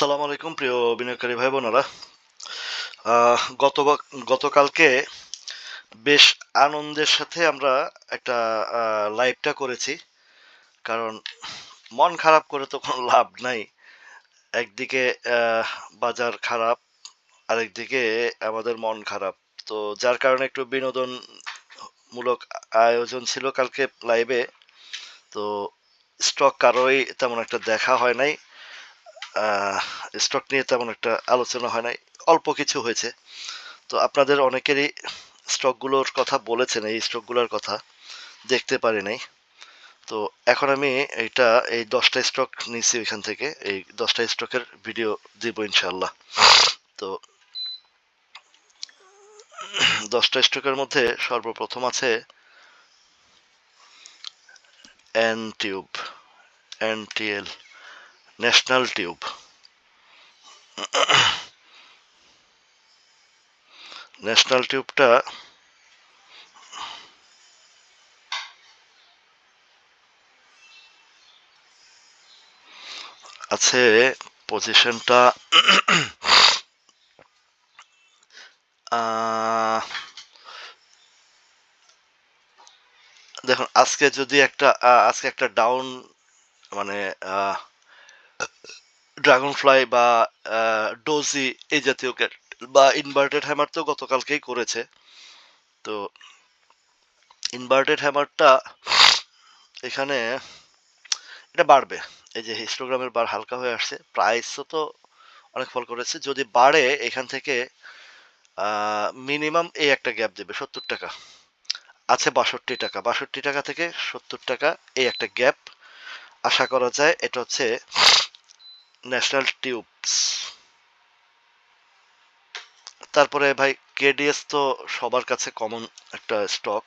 আসসালামু আলাইকুম, প্রিয় বিনিয়োগকারী ভাই বোনেরা গত গতকালকে বেশ আনন্দের সাথে আমরা একটা লাইভটা করেছি। কারণ মন খারাপ করে তো কোনো লাভ নাই। একদিকে বাজার খারাপ, আরেকদিকে আমাদের মন খারাপ। তো যার কারণে একটু বিনোদনমূলক আয়োজন ছিল কালকে লাইভে। তো স্টক কারোই তেমন একটা দেখা হয় নাই। স্টক নিয়ে তেমন একটা আলোচনা হয় নাই। অল্প কিছু হয়েছে। তো আপনাদের অনেকেরই স্টকগুলোর কথা বলেছেন, এই স্টকগুলোর কথা দেখতে পারি নাই। তো এখন আমি এইটা, এই দশটা স্টক নিয়েছি ওইখান থেকে। এই দশটা স্টকের ভিডিও দিব ইনশাল্লাহ তো দশটা স্টকের মধ্যে সর্বপ্রথম আছে N tube NTL national tube national টিউবটা আছে পজিশনটা দেখুন আজকে যদি একটা আজকে একটা ডাউন মানে ড্রাগন ফ্লাই বা ডোজি এই জাতীয় বা ইনভার্টেড হ্যামার তো গতকালকেই করেছে। তো ইনভার্টেড হ্যামারটা এখানে এটা বাড়বে। এই যে হিস্টোগ্রামের বার হালকা হয়ে আসছে। প্রাইসও তো অনেক ফল করেছে। যদি বাড়ে, এখান থেকে মিনিমাম এই একটা গ্যাপ দেবে, সত্তর টাকা। আছে বাষট্টি টাকা। বাষট্টি টাকা থেকে সত্তর টাকা এই একটা গ্যাপ আশা করা যায় এটা হচ্ছে ন্যাশনাল টিউবস। তারপরে ভাই কেডিএস তো সবার কাছে কমন একটা স্টক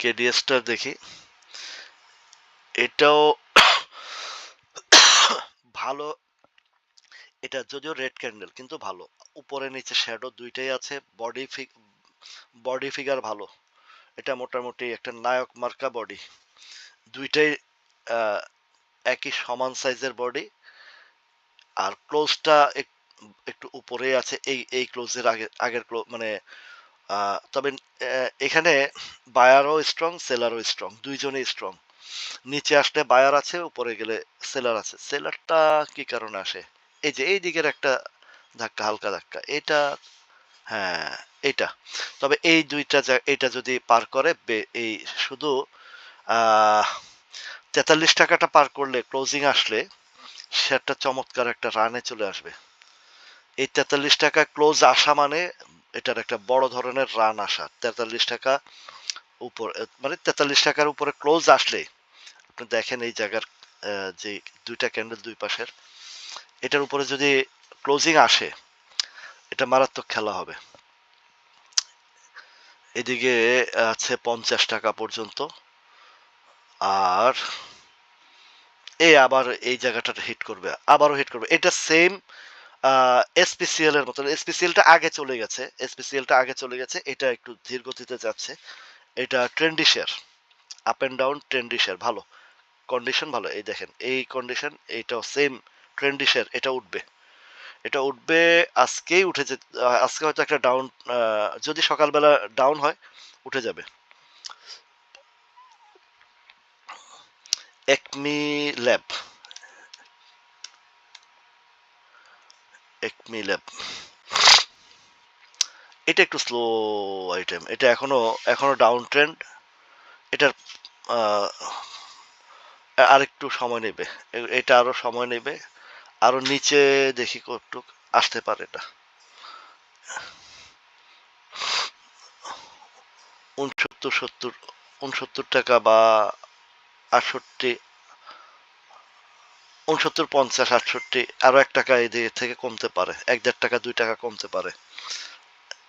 কেডিএসটা দেখি। এটাও ভালো। এটা যদিও রেড ক্যান্ডেল কিন্তু ভালো। উপরে নিচে শ্যাডো দুইটাই আছে। বডি বডি ফিগার ভালো। এটা মোটামুটি একটা নায়ক মার্কা বডি দুইটাই একই সমান সাইজের বডি আর ক্লোজটা একটু উপরে আছে, এই এই ক্লোজের আগে, আগের ক্লোজ মানে তবে এখানে বায়ারও স্ট্রং সেলারও স্ট্রং দুইজনেই স্ট্রং নিচে আসলে বায়ার আছে, উপরে গেলে সেলার আছে। সেলারটা কি কারণে আসে? এই যে, এই দিকের একটা ধাক্কা, হালকা ধাক্কা, এটা হ্যাঁ এটা। তবে এই দুইটা এটা যদি পার করে এই শুধু তেতাল্লিশ টাকাটা পার করলে ক্লোজিং আসলে একটা চমৎকার একটা রানে চলে আসবে। এই তেতাল্লিশ টাকা ক্লোজ আসা মানে এটার একটা বড় ধরনের রান আসা। তেতাল্লিশ টাকা উপর মানে তেতাল্লিশ টাকার উপরে ক্লোজ আসলে, আপনি দেখেন এই জায়গার যে দুইটা ক্যান্ডেল দুই পাশের, এটার উপরে যদি ক্লোজিং আসে, এটা মারাত্মক খেলা হবে। এদিকে আছে পঞ্চাশ টাকা পর্যন্ত। আর এ আবার এই জায়গাটা হিট করবে, আবারও হিট করবে। এটা সেম এসপিসিএল এর মতন। এসপিসিএলটা আগে চলে গেছে। এসপিসিএলটা আগে চলে গেছে। এটা একটু ধীর গতিতে যাচ্ছে। এটা trendy share up and down trendy share ভালো। কন্ডিশন ভালো। এই দেখেন, এই কন্ডিশন এইটাও সেম ট্রেন্ডি শেয়ার এটা উঠবে। এটা উঠবে, আজকেই উঠে যে আজকে হয়তো একটা ডাউন যদি সকালবেলা ডাউন হয়, উঠে যাবে। একমি ল্যাব একমি ল্যাব এটা একটু স্লো আইটেম এটা এখনও এখনও ডাউন ট্রেন্ড এটার আহ, আরেকটু সময় নেবে। এটা আরও সময় নেবে। আরও নিচে দেখি কতটুক আসতে পারে এটা। উনসত্তর সত্তর উনসত্তর টাকা বা আটষট্টি উনসত্তর পঞ্চাশ, আটষট্টি, আরও এক টাকা এদিকে থেকে কমতে পারে। এক দেড় টাকা, দুই টাকা কমতে পারে।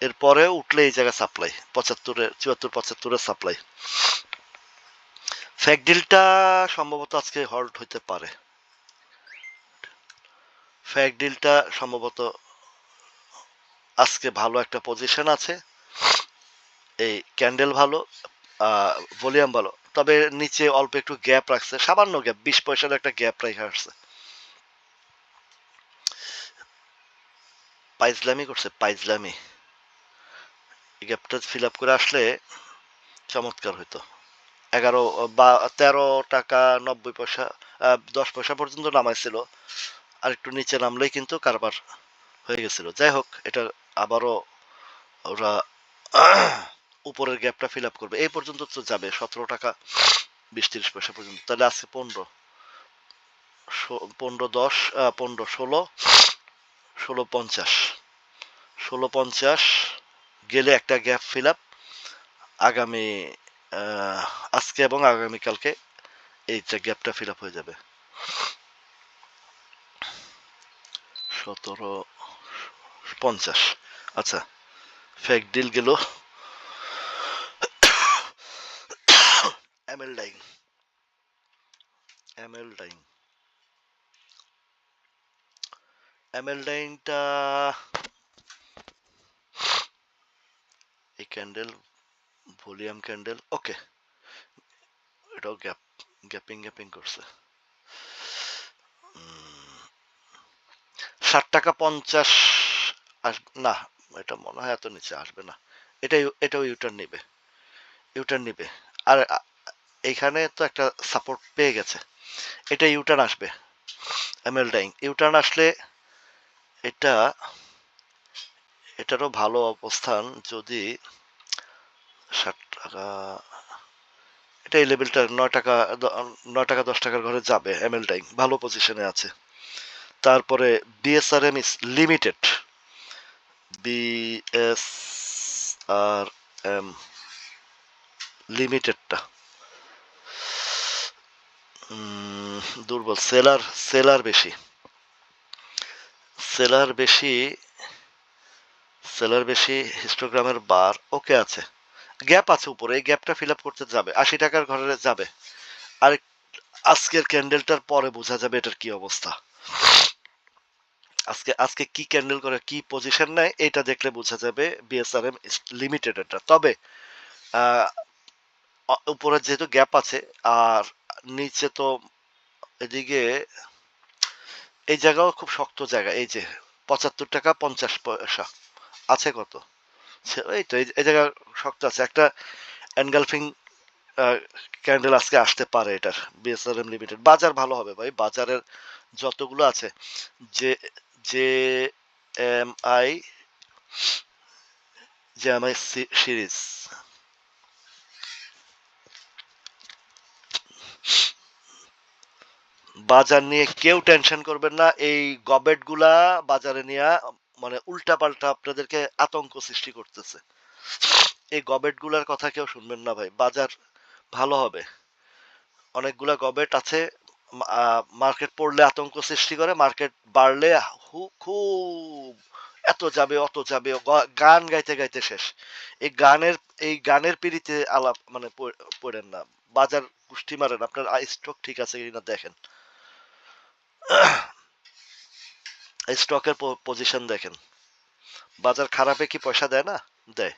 এরপরে উঠলে এই জায়গায় সাপ্লাই পঁচাত্তরের চুয়াত্তর পঁচাত্তরের সাপ্লাই ফ্যাকডিলটা সম্ভবত আজকে হল্ট হইতে পারে। ফ্যাকডিলটা সম্ভবত আজকে ভালো একটা পজিশন আছে। এই ক্যান্ডেল ভালো ভলিউম ভালো। তবে নিচে অল্প একটু গ্যাপ রাখছে। সামান্য গ্যাপ বিশ পয়সার একটা গ্যাপ রেখে আসছে। পাইজলামি করছে, পাইজলামি। গ্যাপটা ফিল আপ করে আসলে চমৎকার হইতো। এগারো বা তেরো টাকা নব্বই পয়সা দশ পয়সা পর্যন্ত নামাইছিল। আর একটু নিচে নামলেই কিন্তু কারবার হয়ে গেছিল। যাই হোক, এটা আবারও ওরা উপরের গ্যাপটা ফিল আপ করবে। এই পর্যন্ত তো যাবে, সতেরো টাকা বিশ তিরিশ পয়সা পর্যন্ত। তাহলে আজকে পনেরো। পনেরো দশ পনেরো ষোলো ষোলো পঞ্চাশ। ষোলো পঞ্চাশ গেলে একটা গ্যাপ ফিল আপ আগামী আজকে এবং আগামীকালকে এইটা গ্যাপটা ফিল আপ হয়ে যাবে। সতেরো, পঞ্চাশ। আচ্ছা ফেক ডিল গেল। ডাইং এমএল ডাইংটা এই ক্যান্ডেল ভলিউম ক্যান্ডেল ওকে এটাও গ্যাপ গ্যাপিং গ্যাপিং করছে ষাট টাকা পঞ্চাশ আস, না, এটা মনে হয় এত নিচে আসবে না। এটাই, এটাও ইউটার্ন নেবে। ইউটার্ন নেবে। আর এইখানে তো একটা সাপোর্ট পেয়ে গেছে। এটা ইউটার্ন আসবে এমএল ডাইং ইউটার্ন আসলে এটা, এটারও ভালো অবস্থান যদি ষাট টাকা, এটা এই লেভেলটা নয় টাকা নয় টাকা দশ টাকার ঘরে যাবে এমএল ডাইং ভালো পজিশনে আছে। তারপরে বিএসআরএম ইস লিমিটেড বিএস আর এম লিমিটেডটা দুর্বল। সেলার সেলার বেশি। সেলার বেশি সেলার বেশি হিস্টোগ্রামের বার ওকে আছে। গ্যাপ আছে উপরে, এই গ্যাপটা ফিল করতে যাবে। আশি টাকার ঘরে যাবে। আর আজকের ক্যান্ডেলটার পরে বোঝা যাবে এটার কি অবস্থা। আজকে আজকে কি ক্যান্ডেল করে, কি পজিশন নেয়, এটা দেখলে বোঝা যাবে বিএসআরএম লিমিটেড এটা তবে উপরে যেহেতু গ্যাপ আছে, আর নিচে তো এদিকে, এই জায়গাও খুব শক্ত জায়গা, এই যে পঁচাত্তর টাকা পঞ্চাশ পয়সা। আছে কত? এই তো, এই জায়গা শক্ত আছে। একটা এনগালফিং ক্যান্ডেল আজকে আসতে পারে এটার বিএসআরএম লিমিটেড বাজার ভালো হবে ভাই, বাজারের যতগুলো আছে, যে যে এম আই, যে সিরিজ। বাজার নিয়ে কেউ টেনশন করবেন না, এই গবেটগুলা বাজারে নিয়ে মানে উল্টা পাল্টা আপনাদেরকে আতঙ্ক সৃষ্টি করতেছে। এই গবেটগুলার কথা কেউ শুনবেন না ভাই, বাজার ভালো হবে। অনেকগুলা গবেট আছে মার্কেট পড়লে আতঙ্ক সৃষ্টি করে, মার্কেট বাড়লে খুব এত যাবে, অত যাবে গান গাইতে গাইতে শেষ। এই গানের এই গানের পিড়িতে আলাপ মানে পড়েন না। বাজার পুষ্টি মারেন, আপনার স্টক ঠিক আছে কিনা দেখেন। স্টকের পজিশন দেখেন। বাজার খারাপে কি পয়সা দেয় না? দেয়।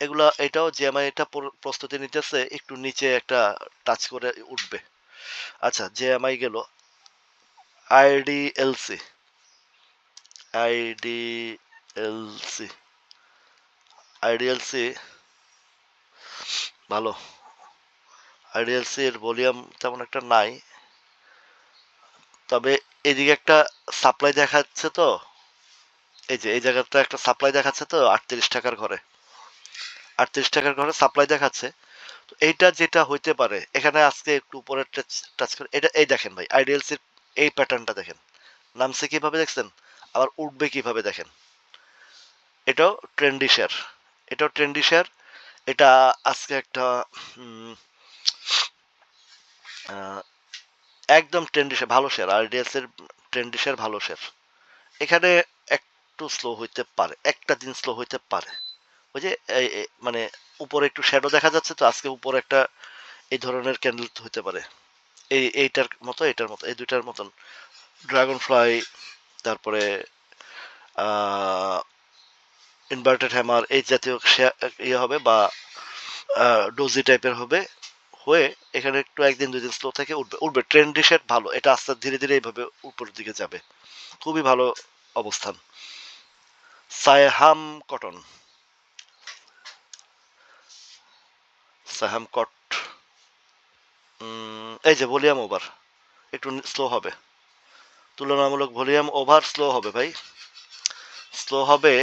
এগুলা, এটাও জিএমআই এটা পুরো প্রস্তুতি নিতেছে, একটু নিচে একটা টাচ করে উঠবে। আচ্ছা জিএমআই গেল। আইডিএলসি আইডিএলসি আইডিএলসি ভালো। আইডিএলসি এর ভলিউম তেমন একটা নাই। তবে এদিকে একটা সাপ্লাই দেখাচ্ছে তো। এই যে, এই জায়গাটা একটা সাপ্লাই দেখাচ্ছে তো, আটত্রিশ টাকার ঘরে। আটত্রিশ টাকার ঘরে সাপ্লাই দেখাচ্ছে। তো এইটা যেটা হইতে পারে, এখানে আজকে একটু উপরে টাচ করে, এটা, এই দেখেন ভাই আইডিএলসির এই প্যাটার্নটা দেখেন। নামছে কীভাবে দেখছেন? আবার উঠবে কীভাবে দেখেন? এটাও ট্রেন্ডি শেয়ার এটাও ট্রেন্ডি শেয়ার এটা আজকে একটা একদম ট্রেন্ডি শেয়ার ভালো শেয়ার আরডিএস এর ট্রেন্ডি শেয়ার ভালো শেয়ার এখানে একটু স্লো হইতে পারে, একটা দিন স্লো হইতে পারে। ওই যে মানে উপরে একটু শ্যাডো দেখা যাচ্ছে তো, আজকে উপরে একটা এই ধরনের ক্যান্ডেল হইতে পারে। এই, এইটার মতো, এটার মতো, এই দুইটার মতন। ড্রাগন ফ্লাই তারপরে ইনভার্টেড হ্যামার এই জাতীয় ইয়ে হবে বা ডোজি টাইপের হবে। হয়ে এখানে একটু একদিন, দুই দিন স্লো থেকে উঠবে। উঠবে। ট্রেন্ডি শেয়ার ভালো। এটা আস্তে ধীরে ধীরে এইভাবে উপরের দিকে যাবে। খুবই ভালো অবস্থান। সায়হাম কটন। সাহাম কট এই যে ভলিউম ওভার। একটু স্লো হবে। তুলনামূলক ভলিউম ওভার স্লো হবে ভাই। স্লো হবে,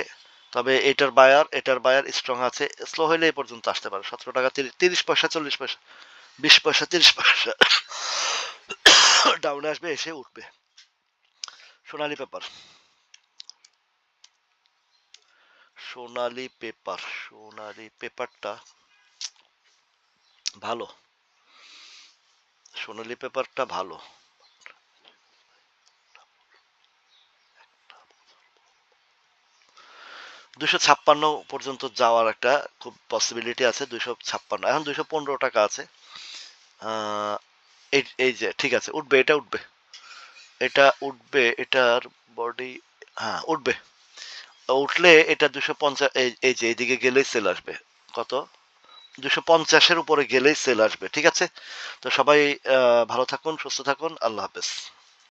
তবে এটার বায়ার এটার বায়ার স্ট্রং আছে। স্লো হইলে এই পর্যন্ত আসতে পারে। সতেরো টাকা তিরিশ পয়সা, চল্লিশ পয়সা। বিশ পয়সা, তিরিশ পয়সা। ডাউনে আসবে, এসে উঠবে। সোনালি পেপার। সোনালি পেপার, সোনালি পেপারটা ভালো। সোনালি পেপারটা ভালো। দুশো ছাপ্পান্ন পর্যন্ত যাওয়ার একটা খুব পসিবিলিটি আছে দুশো ছাপ্পান্ন। এখন দুশো পনেরো টাকা আছে। এই এই যে, ঠিক আছে, উঠবে, এটা উঠবে। এটা উঠবে, এটার বডি হ্যাঁ উঠবে। উঠলে এটা দুশো পঞ্চাশ, এই যে, এইদিকে গেলেই সেল আসবে। কত? দুশো পঞ্চাশের উপরে গেলেই সেল আসবে, ঠিক আছে? তো সবাই ভালো থাকুন, সুস্থ থাকুন, আল্লাহ হাফেজ।